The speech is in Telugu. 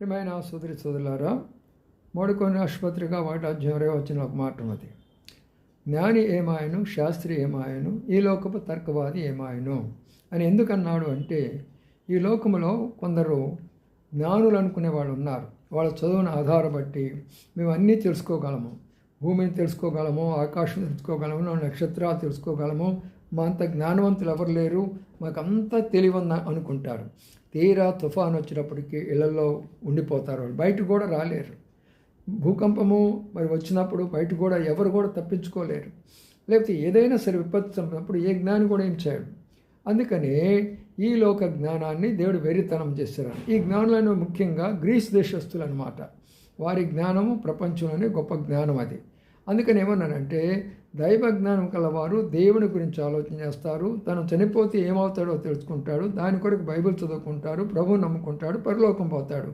ప్రియమైన సోదరి సోదరులారా మోడుకొని ఆసుపత్రిగా వాటి వచ్చిన ఒక మాట ఉన్నది. జ్ఞాని ఏమాయను శాస్త్రి ఏమాయను ఈ లోకపు తర్కవాది ఏమాయను అని ఎందుకన్నాడు అంటే ఈ లోకములో కొందరు జ్ఞానులు అనుకునే వాళ్ళు ఉన్నారు. వాళ్ళ చదువును ఆధారపట్టి మేము అన్నీ తెలుసుకోగలము. భూమిని తెలుసుకోగలము ఆకాశం తెలుసుకోగలము నక్షత్రాలు తెలుసుకోగలము. మా అంత జ్ఞానవంతులు ఎవరు లేరు? మాకంతా తెలివన్న అనుకుంటారు. తీరా తుఫాన్ వచ్చినప్పటికీ ఇళ్ళలో ఉండిపోతారు బయట కూడా రాలేరు. భూకంపము మరి వచ్చినప్పుడు బయట కూడా ఎవరు కూడా తప్పించుకోలేరు. లేకపోతే ఏదైనా సరే విపత్తు చంపినప్పుడు ఏ జ్ఞాని కూడా ఏం చేయడు. అందుకని ఈ లోక జ్ఞానాన్ని దేవుడు వెరితనం చేశారు ఈ జ్ఞానులను ముఖ్యంగా గ్రీస్ దేశస్తులు అనమాట వారి జ్ఞానము ప్రపంచంలోనే గొప్ప జ్ఞానం అది. అందుకని ఏమన్నానంటే దైవ జ్ఞానం కలవారు దేవుని గురించి ఆలోచన చేస్తారు తను చనిపోతే ఏమవుతాడో తెలుసుకుంటాడు దాని కొరకు బైబిల్ చదువుకుంటాడు ప్రభు నమ్ముకుంటాడు పరలోకం పోతాడు.